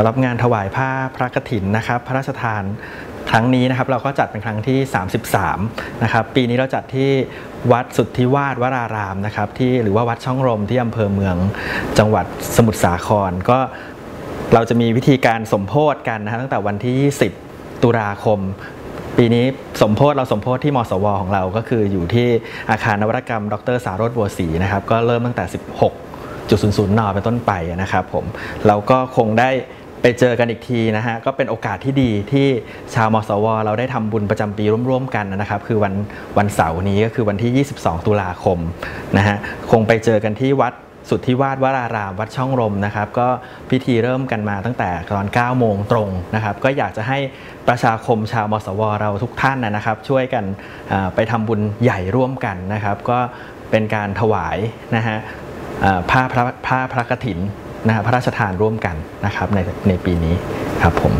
สำหรับงานถวายผ้าพระกฐินนะครับ พระราชทานครั้งนี้นะครับเราก็จัดเป็นครั้งที่ 33 นะครับ ปีนี้เราจัดที่วัดสุทธิวาสวรารามนะครับที่หรือว่าวัดช่องลมที่อำเภอเมืองจังหวัดสมุทรสาคร ก็เราจะมีวิธีการสมโพธกันนะฮะตั้งแต่วันที่ 20 ตุลาคม ปีนี้สมโพธเราสมโพธที่มสว ของเราก็คืออยู่ที่อาคารนวัตกรรม ดรสารสบัวศรีนะครับก็เริ่มตั้งแต่ 16จุดศูนย์ศูนย์นเป็นต้นไปนะครับผมเราก็คงได้ ไปเจอกันอีกทีนะฮะก็เป็นโอกาสที่ดีที่ชาวมสว เราได้ทำบุญประจำปีร่วมๆกันนะครับ คือวันวันเสาร์นี้ก็คือวันที่ 22 ตุลาคมนะฮะคงไปเจอกันที่วัดสุทธิวาสวรารามวัดช่องลมนะครับ ก็พิธีเริ่มกันมาตั้งแต่ตอน 9 โมงตรงนะครับ ก็อยากจะให้ประชาคมชาวมสว เราทุกท่านนะครับ ช่วยกันไปทำบุญใหญ่ร่วมกันนะครับ ก็เป็นการถวายนะฮะผ้าพระผ้าพระกฐิน นะพระราชทานร่วมกันนะครับในในปีนี้ครับผม